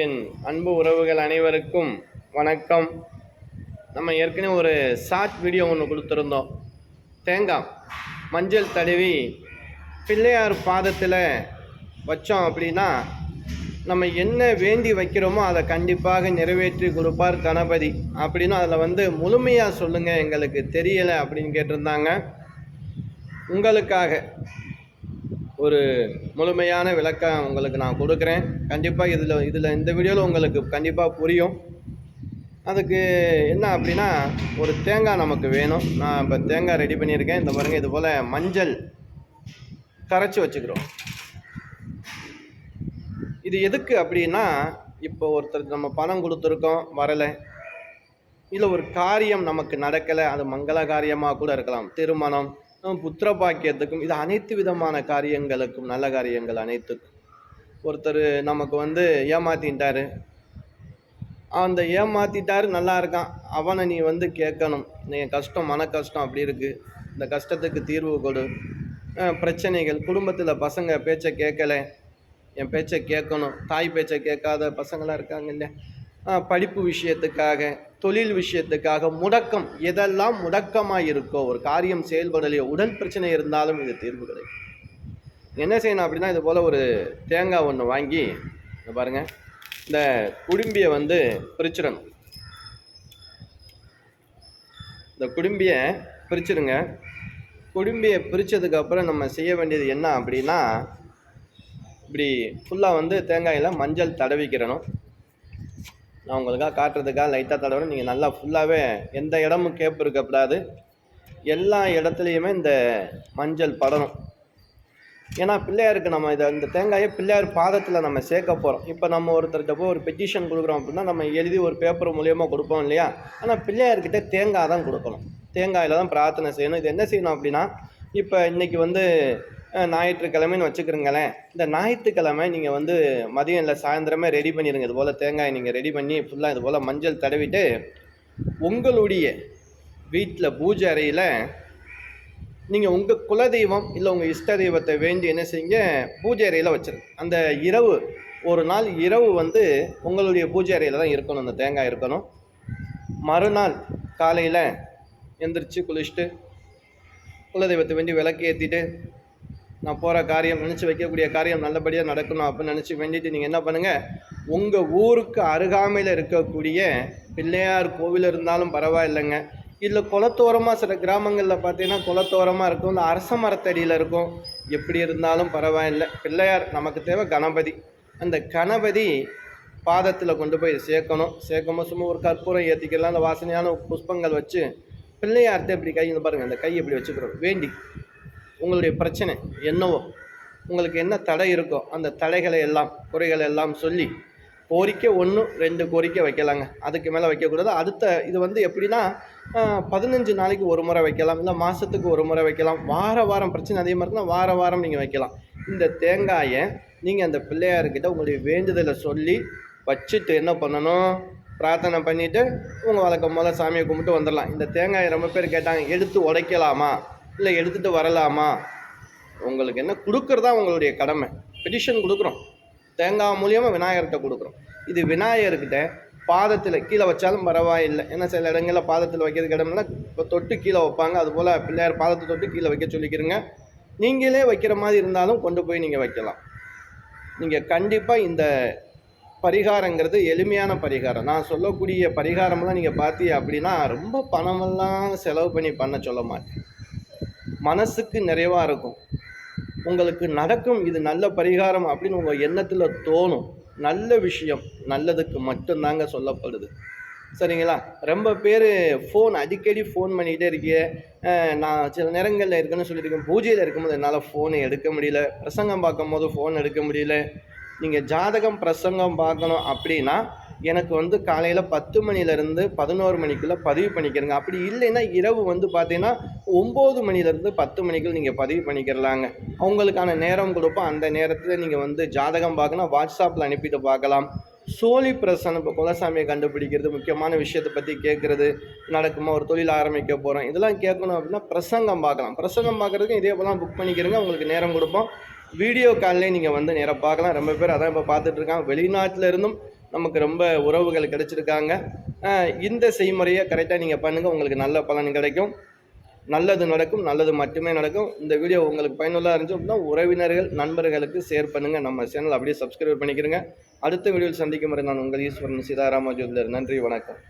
என் அன்பு உறவுகள் அனைவருக்கும் வணக்கம். நம்ம ஏற்கனவே ஒரு ஷார்ட் வீடியோ ஒன்று கொடுத்துருந்தோம். தேங்காய் மஞ்சள் தடவி பிள்ளையார் பாதத்தில் வச்சோம் அப்படின்னா நம்ம என்ன வேண்டி வைக்கிறோமோ அதை கண்டிப்பாக நிறைவேற்றி கொடுப்பார் கணபதி. அப்படின்னு அதில் வந்து முழுமையாக சொல்லுங்கள் எங்களுக்கு தெரியலை அப்படின்னு கேட்டிருந்தாங்க. உங்களுக்காக ஒரு முழுமையான விளக்கம் உங்களுக்கு நான் கொடுக்குறேன். கண்டிப்பாக இதில் இதில் இந்த வீடியோவில் உங்களுக்கு கண்டிப்பாக புரியும். அதுக்கு என்ன அப்படின்னா ஒரு தேங்காய் நமக்கு வேணும். நான் இப்போ தேங்காய் ரெடி பண்ணியிருக்கேன். இந்த பாருங்கள் இது போல் மஞ்சள் கரைச்சி வச்சுக்கிறோம். இது எதுக்கு அப்படின்னா இப்போ ஒருத்தர் நம்ம பணம் கொடுத்துருக்கோம் வரலை. இல்லை ஒரு காரியம் நமக்கு நடக்கலை அது மங்கள காரியமாக கூட இருக்கலாம். திருமணம் புத்திர பாக்கியத்துக்கும் இது அனைத்து விதமான காரியங்களுக்கும் நல்ல காரியங்கள் அனைத்துக்கும். ஒருத்தர் நமக்கு வந்து ஏமாத்திட்டாரு. அந்த ஏமாத்திட்டாரு நல்லா இருக்கான். அவனை நீ வந்து கேட்கணும். நீ கஷ்டம் மன கஷ்டம் அப்படி இருக்குது இந்த கஷ்டத்துக்கு தீர்வு கொடு. பிரச்சனைகள் குடும்பத்தில் பசங்க பேச்சை கேட்கலை. என் பேச்சை கேட்கணும். தாய் பேச்சை கேட்காத பசங்களாம் இருக்காங்க இல்லையா? படிப்பு விஷயத்துக்காக தொழில் விஷயத்துக்காக முடக்கம் எதெல்லாம் முடக்கமாக இருக்கோ ஒரு காரியம் செயல்படலையோ உடல் பிரச்சனை இருந்தாலும் இது தீர்வு கிடைக்கும். என்ன செய்யணும் அப்படின்னா இது போல் ஒரு தேங்காய் ஒன்று வாங்கி பாருங்கள் இந்த குடும்பியை வந்து பிரிச்சிடணும். இந்த குடும்பியை பிரிச்சிருங்க குடும்பியை பிரித்ததுக்கப்புறம் நம்ம செய்ய வேண்டியது என்ன அப்படின்னா இப்படி ஃபுல்லாக வந்து தேங்காயில் மஞ்சள் தடவிக்கிறணும். நான் உங்களுக்காக காட்டுறதுக்காக லைட்டாக தடவை நீங்கள் நல்லா ஃபுல்லாகவே எந்த இடமும் கேப் இருக்கக்கூடாது. எல்லா இடத்துலையுமே இந்த மஞ்சள் படணும். ஏன்னா பிள்ளையாருக்கு நம்ம இதை இந்த தேங்காயை பிள்ளையார் பாதத்தில் நம்ம சேர்க்க போகிறோம் இப்போ நம்ம ஒருத்தர்கிட்ட போய் ஒரு பெட்டிஷன் கொடுக்குறோம் அப்படின்னா நம்ம எழுதி ஒரு பேப்பர் மூலியமாக கொடுப்போம் இல்லையா? ஆனால் பிள்ளையார்கிட்ட தேங்காய் தான் கொடுக்கணும். தேங்காயில் தான் பிரார்த்தனை செய்யணும். இது என்ன செய்யணும் அப்படின்னா இப்போ இன்றைக்கி வந்து ஞாயிற்றுக்கிழமைன்னு வச்சுக்கிறீங்களேன் இந்த ஞாயிற்றுக்கிழமை நீங்கள் வந்து மதியம் இல்லை சாயந்தரமே ரெடி பண்ணிடுங்க இது போல் தேங்காய் நீங்கள் ரெடி பண்ணி ஃபுல்லாக இது போல் மஞ்சள் தடவிட்டு உங்களுடைய வீட்டில் பூஜை அறையில் நீங்கள் உங்கள் குலதெய்வம் இல்லை உங்கள் இஷ்ட தெய்வத்தை வேண்டி என்ன செய்யுங்க பூஜை அறையில் வச்சுருங்க. அந்த இரவு ஒரு நாள் இரவு வந்து உங்களுடைய பூஜை அறையில் தான் இருக்கணும். அந்த தேங்காய் இருக்கணும். மறுநாள் காலையில் எந்திரிச்சு குளிச்சுட்டு குலதெய்வத்தை வேண்டி விளக்கு ஏற்றிட்டு நான் போகிற காரியம் நினச்சி வைக்கக்கூடிய காரியம் நல்லபடியாக நடக்கணும் அப்படின்னு நினச்சி வேண்டிட்டு நீங்கள் என்ன பண்ணுங்கள் உங்கள் ஊருக்கு அருகாமையில் இருக்கக்கூடிய பிள்ளையார் கோவில் இருந்தாலும் பரவாயில்லைங்க. இல்லை குளத்தோரமாக சில கிராமங்களில் பார்த்தீங்கன்னா குளத்தோரமாக இருக்கும். இந்த அரச மரத்தடியில் இருக்கும். எப்படி இருந்தாலும் பரவாயில்லை. பிள்ளையார் நமக்கு தேவை கணபதி. அந்த கணபதி பாதத்தில் கொண்டு போய் சேர்க்கணும். சேர்க்கணும் சும்மா ஒரு கற்பூரம் ஏற்றிக்கலாம் அந்த வாசனையான புஷ்பங்கள் வச்சு பிள்ளையார்கிட்ட இப்படி கை இந்த பாருங்கள் அந்த கை இப்படி வச்சுக்கிறோம். வேண்டி உங்களுடைய பிரச்சனை என்னவோ உங்களுக்கு என்ன தடை இருக்கோ அந்த தடைகளை எல்லாம் குறைகளை எல்லாம் சொல்லி கோரிக்கை ஒன்று ரெண்டு கோரிக்கை வைக்கலாங்க. அதுக்கு மேலே வைக்கக்கூடாது. அடுத்த இது வந்து எப்படின்னா பதினஞ்சு நாளைக்கு ஒரு முறை வைக்கலாம் இல்லை மாதத்துக்கு ஒரு முறை வைக்கலாம். வார வாரம் பிரச்சனை அதிகமாக இருக்குன்னா வார வாரம் நீங்கள் வைக்கலாம். இந்த தேங்காயை நீங்கள் அந்த பிள்ளையார்கிட்ட உங்களுடைய வேண்டுதலை சொல்லி வச்சுட்டு என்ன பண்ணணும்? பிரார்த்தனை பண்ணிவிட்டு உங்கள் வழக்கம் போல் சாமியை கும்பிட்டு வந்துடலாம் இந்த தேங்காயை ரொம்ப பேர் கேட்டாங்க எடுத்து உடைக்கலாமா? இல்லை எடுத்துகிட்டு வரலாமா? உங்களுக்கு என்ன? கொடுக்குறதா உங்களுடைய கடமை. பெட்டிஷன் கொடுக்குறோம். தேங்காய் மூலியமாக விநாயகர்கிட்ட கொடுக்குறோம். இது விநாயகர்கிட்ட பாதத்தில் கீழே வச்சாலும் பரவாயில்லை. ஏன்னா சில இடங்களில் பாதத்தில் வைக்கிறதுக்கு இடம்னா இப்போ தொட்டு கீழே வைப்பாங்க. அதுபோல் பிள்ளையார் பாதத்தை தொட்டு கீழே வைக்க சொல்லிக்கிறங்க. நீங்களே வைக்கிற மாதிரி இருந்தாலும் கொண்டு போய் நீங்கள் வைக்கலாம். நீங்கள் கண்டிப்பாக இந்த பரிகாரங்கிறது எளிமையான பரிகாரம். நான் சொல்லக்கூடிய பரிகாரம்லாம் நீங்கள் பார்த்தீங்க அப்படின்னா ரொம்ப பணமெல்லாம் செலவு பண்ணி பண்ண சொல்ல மாட்டேன். மனசுக்கு நிறைவாக இருக்கும். உங்களுக்கு நடக்கும் இது நல்ல பரிகாரம் அப்படின்னு உங்கள் எண்ணத்தில் தோணும். நல்ல விஷயம் நல்லதுக்கு மட்டும்தாங்க சொல்லப்படுது. சரிங்களா? ரொம்ப பேர் ஃபோன் அடிக்கடி ஃபோன் பண்ணிக்கிட்டே இருக்கே நான் சில நேரங்களில் இருக்குன்னு சொல்லியிருக்கேன். பூஜையில் இருக்கும்போது என்னால் ஃபோனை எடுக்க முடியல. பிரசங்கம் பார்க்கும்போது ஃபோன் எடுக்க முடியல. நீங்கள் ஜாதகம் பிரசங்கம் பார்க்கணும் அப்படின்னா எனக்கு வந்து காலையில் பத்து மணிலேருந்து பதினோரு மணிக்குள்ளே பதிவு பண்ணிக்கிறங்க. அப்படி இல்லைன்னா இரவு வந்து பார்த்தீங்கன்னா ஒம்பது மணிலேருந்து பத்து மணிக்குள்ள நீங்கள் பதிவு பண்ணிக்கிறலாங்க அவங்களுக்கான நேரம் கொடுப்போம் அந்த நேரத்தில் நீங்கள் வந்து ஜாதகம் பார்க்கணும் வாட்ஸ்அப்பில் அனுப்பிட்டு பார்க்கலாம். சோழி பிரசனம் இப்போ குலசாமியை கண்டுபிடிக்கிறது முக்கியமான விஷயத்தை பற்றி கேட்குறது நடக்குமா ஒரு தொழில் ஆரம்பிக்க போகிறோம் இதெல்லாம் கேட்கணும் அப்படின்னா பிரசங்கம் பார்க்கலாம். பிரசங்கம் பார்க்குறதுக்கும் இதே போலாம் புக் பண்ணிக்கிறங்க உங்களுக்கு நேரம் கொடுப்போம். வீடியோ கால்லேயே நீங்கள் வந்து நேராக பார்க்கலாம். ரொம்ப பேர் அதான் இப்போ பார்த்துட்ருக்காங்க வெளிநாட்டில் இருந்தும் நமக்கு ரொம்ப உறவுகள் கிடைச்சிருக்காங்க. இந்த செய்முறையை கரெக்டாக நீங்கள் பண்ணுங்கள் உங்களுக்கு நல்ல பலன் கிடைக்கும். நல்லது நடக்கும். நல்லது மட்டுமே நடக்கும். இந்த வீடியோ உங்களுக்கு பயனுள்ளதாக இருந்துச்சு அப்படின்னா உறவினர்கள் நண்பர்களுக்கு ஷேர் பண்ணுங்கள் நம்ம சேனல் அப்படியே சப்ஸ்கிரைப் பண்ணிக்கிறங்க அடுத்த வீடியோவில் சந்திக்கும் வரை நான் உங்கள் ஈஸ்வரன் சீதாராம ஜோதிடர். நன்றி வணக்கம்.